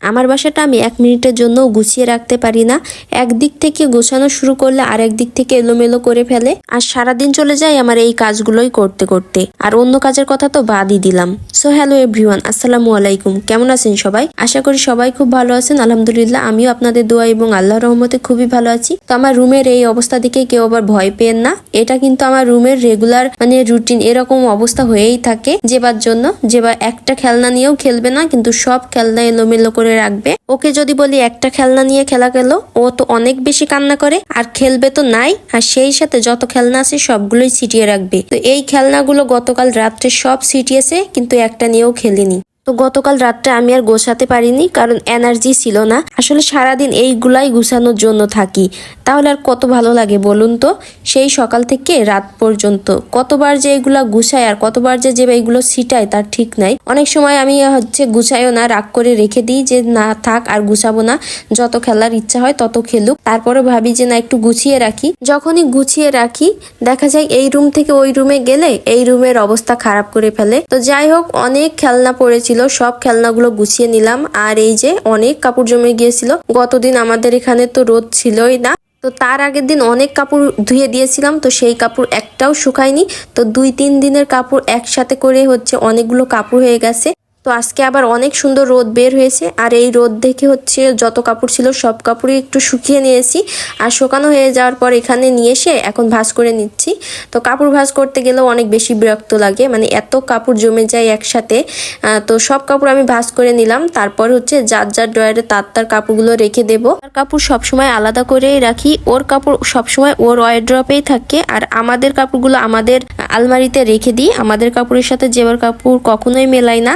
আমার বাসাটা আমি এক মিনিটের জন্য গুছিয়ে রাখতে পারি না। একদিক থেকে গোছানো শুরু করলে আর একদিক থেকে এলোমেলো করে ফেলে। আর সারাদিন চলে যায় আমার এই কাজগুলোই করতে করতে। আর অন্য কাজের কথা তো বাদই দিলাম। সো হ্যালো এভরিওয়ান আসসালামু আলাইকুম। কেমন আছেন সবাই? আশা করি সবাই খুব ভালো আছেন। আলহামদুলিল্লাহ, আমিও আপনাদের দোয়া এবং আল্লাহর রহমতে খুবই ভালো আছি। তো আমার রুমের এই অবস্থা দেখে কেউ আবার ভয় পেন না। এটা কিন্তু আমার রুমের রেগুলার মানে রুটিন এরকম অবস্থা হয়েই থাকে। যেবার জন্য, যেবার একটা খেলনা নিয়েও খেলবে না, কিন্তু সব খেলনা এলোমেলো করে রাখবে। ওকে যদি বলি, একটা খেলনা নিয়ে খেলা গেল, ও তো অনেক বেশি কান্না করে, আর খেলবে তো নাই, আর সেই সাথে যত খেলনা আছে সবগুলোই ছিটিয়ে রাখবে। তো এই খেলনাগুলো গতকাল রাত্রে সব ছিটিয়েছে, কিন্তু একটা নিয়েও খেলিনি। তো গতকাল রাতটা আমি আর গোছাতে পারিনি, কারণ এনার্জি ছিল না। আসলে সারাদিন এইগুলাই গুছানোর জন্য থাকি। তাহলে আর কত ভালো লাগে বলুন তো? সেই সকাল থেকে রাত পর্যন্ত। কতবার যে এগুলা গুছাই আর কতবার যে যে এগুলো ছিটাই, তার ঠিক নাই। অনেক সময় আমি হচ্ছে গুছাইও না, রাগ করে রেখে দিই যে না থাক, আর গুছাবো না। যত খেলার ইচ্ছা হয় তত খেলুক। তারপরে ভাবি যে না, একটু গুছিয়ে রাখি। যখনই গুছিয়ে রাখি, দেখা যায় এই রুম থেকে ওই রুমে গেলে এই রুমের অবস্থা খারাপ করে ফেলে। তো যাই হোক, অনেক খেলনা পড়েছিল সব খেলনাগুলো গুছিয়ে নিলাম। আর এই যে অনেক কাপড় জমে গিয়েছিল। গতদিন আমাদের এখানে তো রোদ ছিলই না। তো তার আগের দিন অনেক কাপড় ধুয়ে দিয়েছিলাম। তো সেই কাপড় একটাও শুকায়নি। তো দুই তিন দিনের কাপড় একসাথে করে হচ্ছে অনেকগুলো কাপড় হয়ে গেছে। তো আজকে আবার অনেক সুন্দর রোদ বের হয়েছে। আর এই রোদ দেখে হচ্ছে যত কাপড় ছিল সব কাপড়ই একটু শুকিয়ে নিয়েছি। আর শুকানো হয়ে যাওয়ার পর এখানে নিয়ে এসে এখন ভাঁজ করে নিচ্ছি। তো কাপড় ভাঁজ করতে গেলেও অনেক বেশি বিরক্ত লাগে। মানে এত কাপড় জমে যায় একসাথে। তো সব কাপড় আমি ভাঁজ করে নিলাম। তারপর হচ্ছে যার যার ড্রয়ারে তার তার কাপড়গুলো রেখে দেব। তার কাপড় সবসময় আলাদা করেই রাখি। ওর কাপড় সবসময় ওর ওয়ারড্রপেই থাকে। আর আমাদের কাপড়গুলো আমাদের আলমারিতে রেখে দিই। আমাদের কাপড়ের সাথে যেবার কাপড় কখনোই মেলাই না।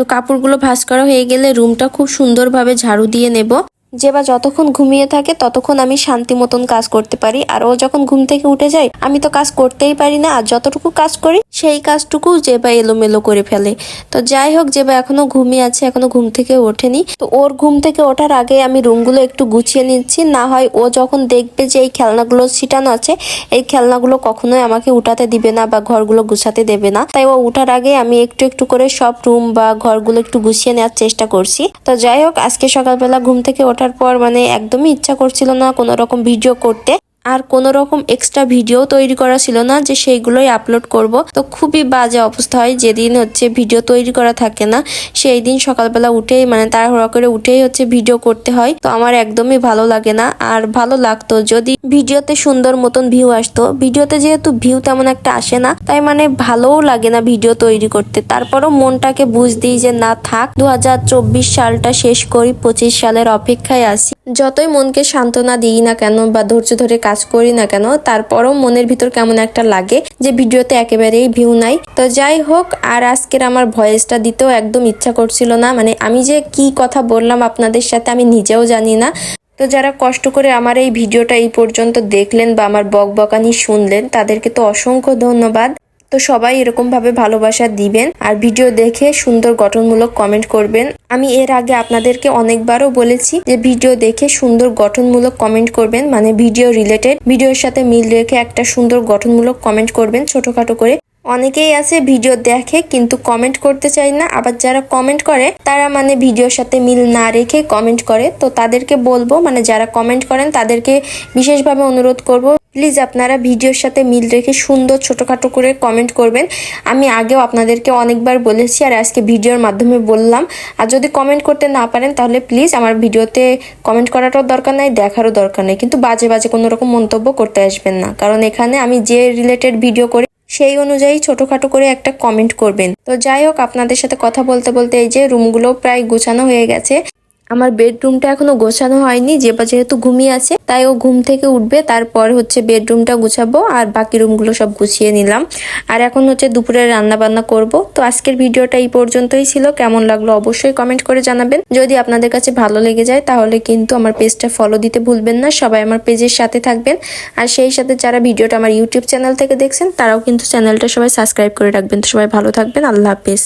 তো কাপড়গুলো ভাঁজ করা হয়ে গেলে রুমটা খুব সুন্দরভাবে ঝাড়ু দিয়ে নেব। যে বা যতক্ষণ ঘুমিয়ে থাকে, ততক্ষণ আমি শান্তি মতন কাজ করতে পারি। আর ও যখন ঘুম থেকে উঠে যায়, আমি তো কাজ করতেই পারি না। আর যতটুকু কাজ করি, সেই কাজটুকু যে বা এলোমেলো করে ফেলে। তো যাই হোক, যে বা এখনও ঘুমিয়ে আছে, এখনও ঘুম থেকে ওঠেনি। তো ওর ঘুম থেকে ওঠার আগে আমি রুমগুলো একটু গুছিয়ে নিচ্ছি। না হয় ও যখন দেখবে যে এই খেলনাগুলো ছিটানো আছে, এই খেলনাগুলো কখনোই আমাকে উঠাতে দিবে না বা ঘরগুলো গুছাতে দেবে না। তাই ও উঠার আগে আমি একটু একটু করে সব রুম বা ঘরগুলো একটু গুছিয়ে নেওয়ার চেষ্টা করছি। তো যাই হোক, আজকে সকালবেলা ঘুম থেকে ওঠার পর মানে একদমই ইচ্ছা করছিল না কোনো রকম ভিডিও করতে। আর কোনো রকম এক্সট্রা ভিডিও তৈরি করা ছিল না যে সেইগুলোই আপলোড করব। তো খুবই বাজে অবস্থা হয়, যেদিন হচ্ছে ভিডিও তৈরি করা থাকে না সেই দিন সকালবেলা উঠেই মানে তাড়াহুড়া করে উঠেই হচ্ছে ভিডিও করতে হয়। তো আমার একদমই ভালো লাগে না, আর ভালো লাগতো যদি ভিডিওতে সুন্দর মতন ভিউ আসতো। ভিডিওতে যেহেতু ভিউ তেমন একটা আসে না, তাই মানে ভালোও লাগে না ভিডিও তৈরি করতে। তারপরও মনটাকে বুঝ দিই যে না থাক দু হাজার চব্বিশ সালটা শেষ করি, পঁচিশ সালের অপেক্ষায় আসি যতই মনকে সান্ত্বনা দিই না কেন বা ধৈর্য ধরে কাজ করি না কেন, তারপরও মনের ভিতর কেমন একটা লাগে যে ভিডিওতে একেবারেই ভিউ নাই। তো যাই হোক, আর আজকের আমার ভয়েসটা দিতেও একদম ইচ্ছা করছিল না মানে আমি যে কি কথা বললাম আপনাদের সাথে আমি নিজেও জানি না। তো যারা কষ্ট করে আমার এই ভিডিওটা এই পর্যন্ত দেখলেন বা আমার বকবকানি শুনলেন, তাদেরকে তো অসংখ্য ধন্যবাদ। তো সবাই এরকম ভাবে ভালোবাসা দিবেন আর ভিডিও দেখে সুন্দর গঠনমূলক কমেন্ট করবেন। আমি এর আগে আপনাদেরকে অনেকবারও বলেছি যে ভিডিও দেখে সুন্দর গঠনমূলক কমেন্ট করবেন মানে ভিডিও রিলেটেড ভিডিওর সাথে মিল রেখে একটা সুন্দর গঠনমূলক কমেন্ট করবেন ছোটখাটো করে। অনেকেই আছে ভিডিও দেখে কিন্তু কমেন্ট করতে চায় না, আবার যারা কমেন্ট করে, তারা মানে ভিডিওর সাথে মিল না রেখে কমেন্ট করে। তো তাদেরকে বলব মানে যারা কমেন্ট করেন, তাদেরকে বিশেষভাবে অনুরোধ করব প্লিজ আপনারা ভিডিওর সাথে মিল রেখে সুন্দর ছোটখাটো করে কমেন্ট করবেন। আমি আগেও আপনাদেরকে অনেকবার বলেছি আর আজকে ভিডিওর মাধ্যমে বললাম। আর যদি কমেন্ট করতে না পারেন, তাহলে প্লিজ আমার ভিডিওতে কমেন্ট করাটাও দরকার নাই, দেখারও দরকার নেই। কিন্তু বাজে বাজে কোনো রকম মন্তব্য করতে আসবেন না। কারণ এখানে আমি যে রিলেটেড ভিডিও করি, সেই অনুযায়ী ছোটখাটো করে একটা কমেন্ট করবেন। তো যাই হোক, আপনাদের সাথে কথা বলতে বলতে এই যে রুমগুলো প্রায় গোছানো হয়ে গেছে। আমার বেডরুমটা এখনও গোছানো হয়নি যে বা যেহেতু ঘুমিয়ে আছে, তাই ও ঘুম থেকে উঠবে, তারপর হচ্ছে বেডরুমটা গুছাবো আর বাকি রুমগুলো সব গুছিয়ে নিলাম। আর এখন হচ্ছে দুপুরে রান্না বান্না করব। তো আজকের ভিডিওটা এই পর্যন্তই ছিল। কেমন লাগল অবশ্যই কমেন্ট করে জানাবেন। যদি আপনাদের কাছে ভালো লেগে যায়, তাহলে কিন্তু আমার পেজটা ফলো দিতে ভুলবেন না। সবাই আমার পেজের সাথে থাকবেন। আর সেই সাথে যারা ভিডিওটা আমার ইউটিউব চ্যানেল থেকে দেখছেন, তারাও কিন্তু চ্যানেলটা সবাই সাবস্ক্রাইব করে রাখবেন। তো সবাই ভালো থাকবেন। আল্লাহ হাফেজ।